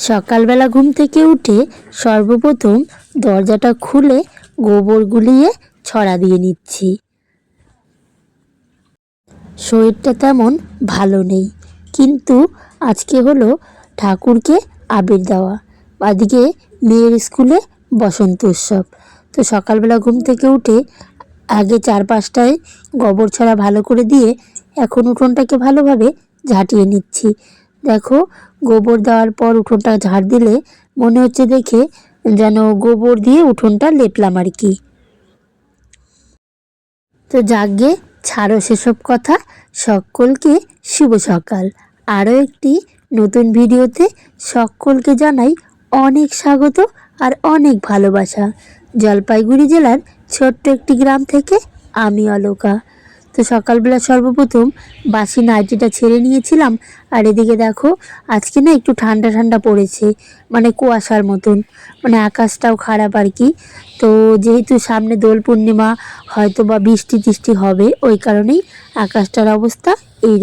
সকালবেলা ঘুম থেকে উঠে সর্বপ্রথম দরজাটা খুলে গোবর গুলিয়ে ছড়া দিয়ে নিচ্ছি। শরীরটা তেমন ভালো নেই, কিন্তু আজকে হলো ঠাকুরকে আবির দেওয়া। বাদিকে মেয়ের স্কুলে বসন্ত উৎসব। তো সকালবেলা ঘুম থেকে উঠে আগে চার পাঁচটায় গোবর ছড়া ভালো করে দিয়ে এখন উঠোনটাকে ভালোভাবে ঝাঁটিয়ে নিচ্ছি। দেখো, গোবর দেওয়ার পর উঠোনটা ঝাড় দিলে মনে হচ্ছে দেখে যেন গোবর দিয়ে উঠোনটা লেপলাম আর কি। তো যাগে ছাড়ো সেসব কথা। সকলকে শুভ সকাল। আরও একটি নতুন ভিডিওতে সকলকে জানাই অনেক স্বাগত আর অনেক ভালোবাসা। জলপাইগুড়ি জেলার ছোট্ট একটি গ্রাম থেকে আমি অলোকা। তো সকালবেলা সর্বপ্রথম বাসি নাইটিটা ছেড়ে নিয়েছিলাম। আর এদিকে দেখো, আজকে না একটু ঠান্ডা ঠান্ডা পড়েছে মানে কুয়াশার মতন মানে আকাশটাও খারাপ আর কি। তো যেহেতু সামনে দোল পূর্ণিমা হয়তো বা বৃষ্টি টিষ্টি হবে, ওই কারণেই আকাশটার অবস্থা এই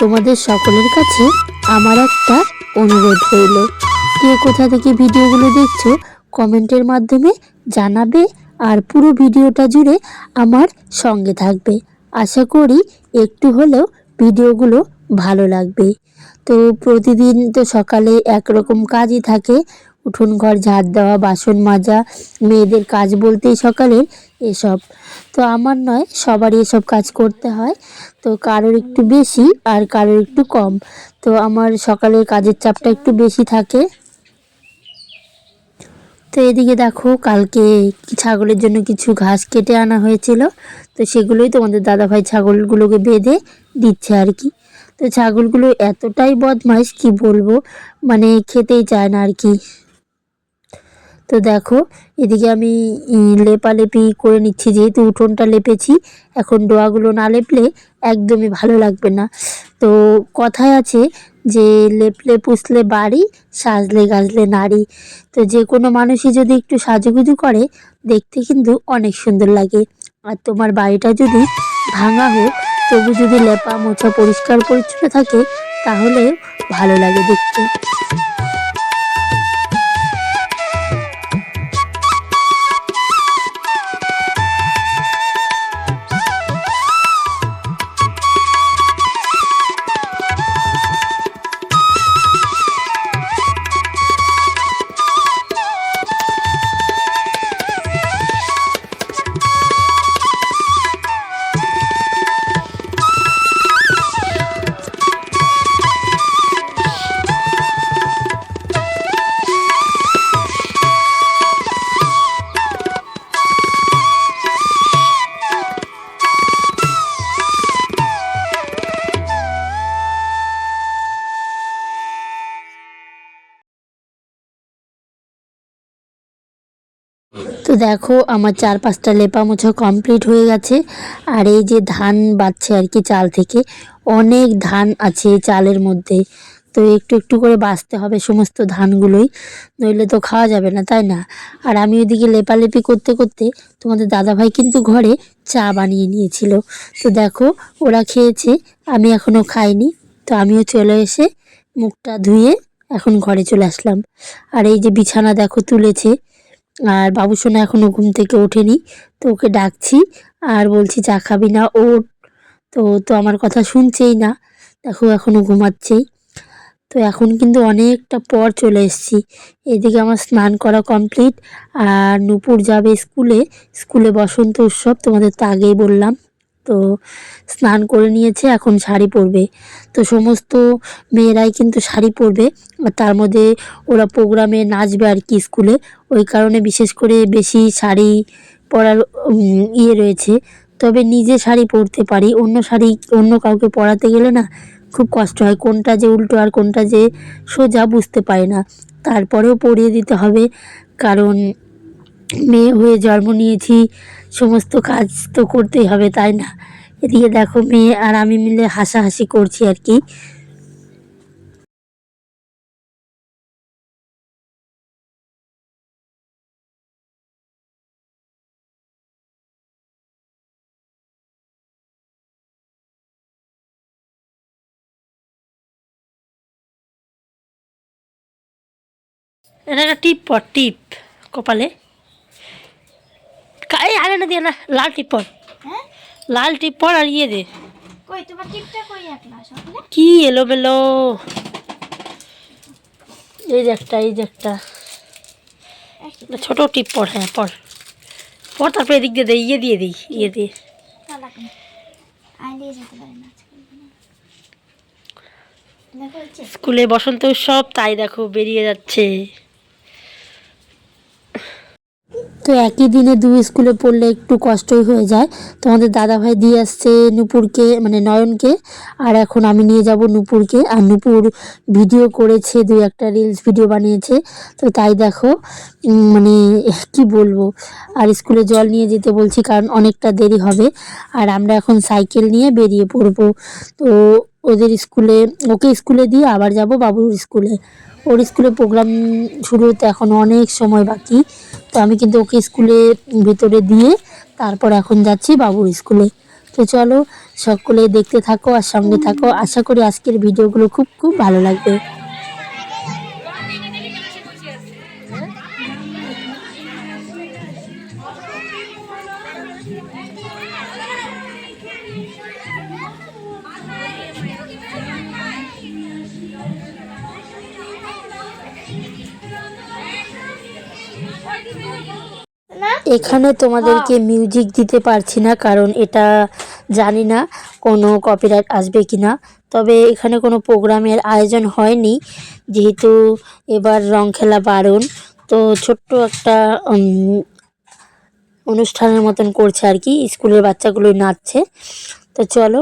তোমাদের সকলের কাছে আমার একটা অনুরোধ রইল। কে কোথা থেকে ভিডিওগুলো দেখছ, কমেন্টের মাধ্যমে জানাবে আর পুরো ভিডিওটা জুড়ে আমার সঙ্গে থাকবে। আশা করি একটু হলেও ভিডিওগুলো ভালো লাগবে। তো প্রতিদিন তো সকালে একরকম কাজই থাকে উঠোন ঘর ঝাড় দেওয়া, বাসন মাজা, মেয়েদের কাজ বলতেই সকালের এসব। তো আমার নয়, সবারই এসব কাজ করতে হয়। তো কারোর একটু বেশি আর কারোর একটু কম। তো আমার সকালের কাজের চাপটা একটু বেশি থাকে। তো এদিকে দেখো, কালকে ছাগলের জন্য কিছু ঘাস কেটে আনা হয়েছিল। তো সেগুলোই তোমাদের দাদাভাই ছাগলগুলোকে বেঁধে দিচ্ছে আর কি। তো ছাগলগুলো এতটাই বদমাইশ, কি বলব? মানে খেতেই চায় না আর কি। তো দেখো, এদিকে আমি লেপালেপি করে নিচ্ছি, যেহেতু উঠোনটা লেপেছি, এখন ডোয়াগুলো না লেপলে একদমই ভালো লাগবে না। তো কথায় আছে যে, লেপলে পুষলে বাড়ি, সাজলে গাজলে নারী। তো যে কোনো মানুষই যদি একটু সাজুগুজু করে, দেখতে কিন্তু অনেক সুন্দর লাগে। আর তোমার বাড়িটা যদি ভাঙা হোক, তবু যদি লেপা মোছা পরিষ্কার পরিচ্ছন্ন থাকে তাহলে ভালো লাগে দেখতে। তো দেখো, আমার চার পাঁচটা লেপা মোছা কমপ্লিট হয়ে গেছে। আর এই যে ধান বাচ্ছে আর কি চাল থেকে, অনেক ধান আছে চালের মধ্যে। তো একটু একটু করে বাঁচতে হবে সমস্ত ধানগুলোই, নইলে তো খাওয়া যাবে না, তাই না? আর আমি ওইদিকে লেপালেপি করতে করতে তোমাদের দাদাভাই কিন্তু ঘরে চা বানিয়ে নিয়েছিল। তো দেখো, ওরা খেয়েছে, আমি এখনও খাইনি। তো আমিও চলে এসে মুখটা ধুয়ে এখন ঘরে চলে আসলাম। আর এই যে বিছানা দেখো তুলেছে আর বাবুসোনা এখনও ঘুম থেকে ওঠেনি, তো ওকে ডাকছি আর বলছি, চা খাবি না, ওঠ। তো তো আমার কথা শুনছেই না, দেখো এখনও ঘুমাচ্ছেই। তো এখন কিন্তু অনেকটা পর চলে এসেছি। এদিকে আমার স্নান করা কমপ্লিট আর নূপুর যাবে স্কুলে স্কুলে বসন্ত উৎসব তোমাদের তো আগেই বললাম। তো স্নান করে নিয়েছে, এখন শাড়ি পরবে। তো সমস্ত মেয়েরাই কিন্তু শাড়ি পরবে, আর তার মধ্যে ওরা প্রোগ্রামে নাচবে আর কি স্কুলে। ওই কারণে বিশেষ করে বেশি শাড়ি পরার ইয়ে রয়েছে। তবে নিজে শাড়ি পরতে পারি, অন্য শাড়ি অন্য কাউকে পরাতে গেলে না খুব কষ্ট হয়। কোনটা যে উল্টো আর কোনটা যে সোজা বুঝতে পারি না। তারপরেও পরিয়ে দিতে হবে, কারণ মেয়ে হয়ে জন্ম নিয়েছি, সমস্ত কাজ তো করতেই হবে, তাই না? এদিকে দেখো মেয়ে আর আমি মিলে হাসাহাসি করছি আর কি। এটা একটা টিপ পর টিপ কপালে। এই আরে না দিয়ে না লাল টিপ পর। হ্যাঁ? লাল টিপ পর আর ইয়ে দে। কই তোমার টিপটা কই একলা কি এলো বেলো এই যে একটা। এই যে। একটা ছোট টিপ পর হ্যাঁ পর। পর তারপরে এদিক দিয়ে দে ইয়ে দিয়ে দিই ইয়ে দিয়ে দিয়ে স্কুলে বসন্ত উৎসব তাই দেখো বেরিয়ে যাচ্ছে। তো একই দিনে দুই স্কুলে পড়লে একটু কষ্টই হয়ে যায়। তোমাদের দাদাভাই দিয়ে আসছে নূপুরকে মানে নয়নকে, আর এখন আমি নিয়ে যাব নূপুরকে। আর নূপুর ভিডিও করেছে, দুই একটা রিলস ভিডিও বানিয়েছে। তো তাই দেখো মানে কি বলব? আর স্কুলে জল নিয়ে যেতে বলছি কারণ অনেকটা দেরি হবে। আর আমরা এখন সাইকেল নিয়ে বেরিয়ে পড়ব। তো ওদের স্কুলে, ওকে স্কুলে দিয়ে আবার যাব বাবুর স্কুলে। ওর স্কুলে প্রোগ্রাম শুরু হতে এখন অনেক সময় বাকি। তো আমি কিন্তু ওকে স্কুলে ভেতরে দিয়ে তারপর এখন যাচ্ছি বাবুর স্কুলে। তো চলো, সকলে দেখতে থাকো আর সঙ্গে থাকো। আশা করি আজকের ভিডিওগুলো খুব খুব ভালো লাগবে। এখানে তোমাদেরকে মিউজিক দিতে পারছি না কারণ এটা জানি না কোনো কপিরাইট আসবে কি না তবে এখানে কোনো প্রোগ্রামের আয়োজন হয়নি যেহেতু এবার রং খেলা বারণ। তো ছোট্ট একটা অনুষ্ঠানের মতন করছে আর কি স্কুলের বাচ্চাগুলোই নাচছে। তো চলো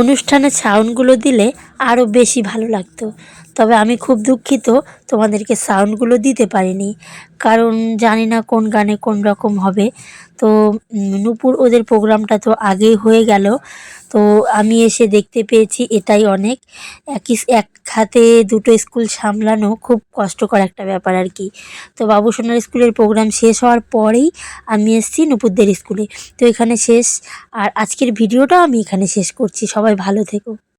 অনুষ্ঠানের সাউন্ডগুলো দিলে আরও বেশি ভালো লাগতো। তবে আমি খুব দুঃখিত, তোমাদেরকে সাউন্ডগুলো দিতে পারিনি। কারণ জানি না কোন গানে কোন রকম হবে। তো নূপুর ওদের প্রোগ্রামটা তো আগেই হয়ে গেল। তো, আমি এসে দেখতে পেয়েছি এটাই অনেক। একই এক হাতে দুটো স্কুল সামলানো খুব কষ্টকর একটা ব্যাপার আর কি। তো, বাবু সোনার স্কুলের প্রোগ্রাম শেষ হওয়ার পরেই আমি এসেছি নূপুরদের স্কুলে। তো, এখানে শেষ। আর আজকের ভিডিওটাও আমি এখানে শেষ করছি। সবাই ভালো থেকো।